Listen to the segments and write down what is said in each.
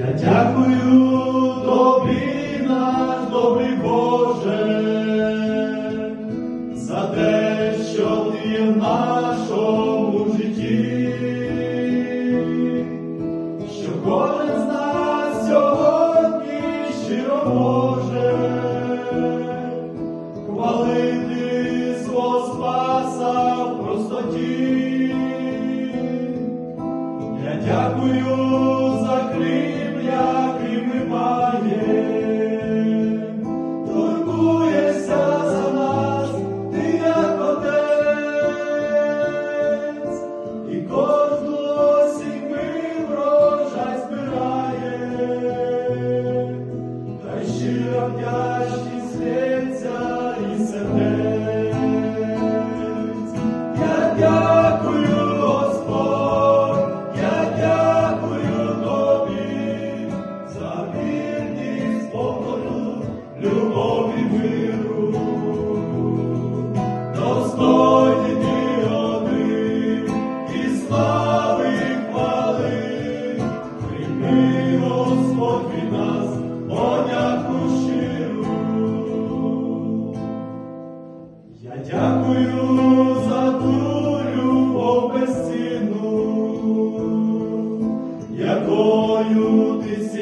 Я дякую тобі наш добрий Боже, за те, що ти в нашому житті, що кожен з нас сьогодні щиро може хвалити свого спаса в простоті.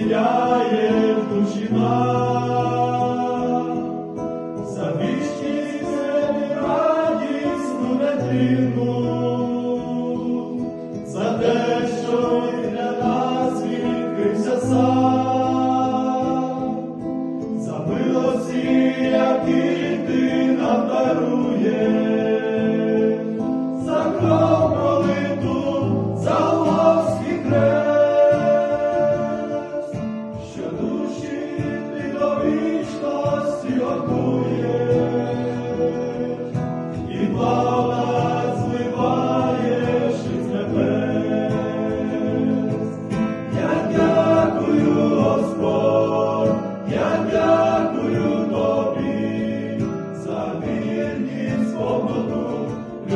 Сіяє в душі нам, за вічність радісну дитину.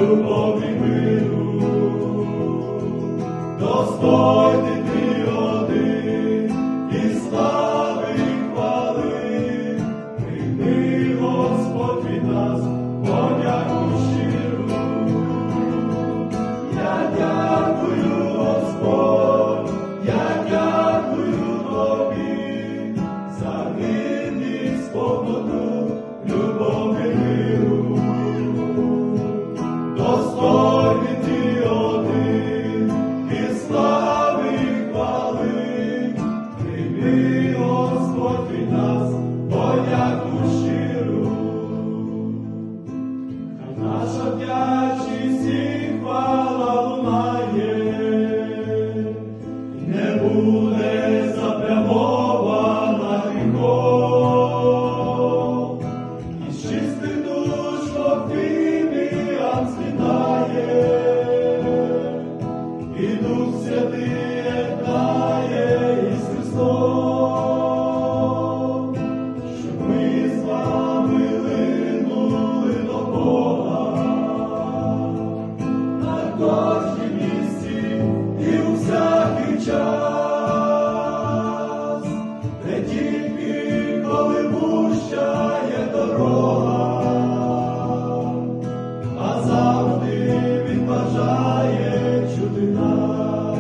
любові миру, достойно. прощає дорога, а завжди він бажає чути нас.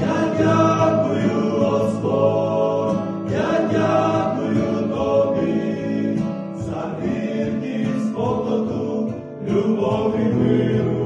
Я дякую, Господь, я дякую тобі, за вірність, спокоту, любов і миру.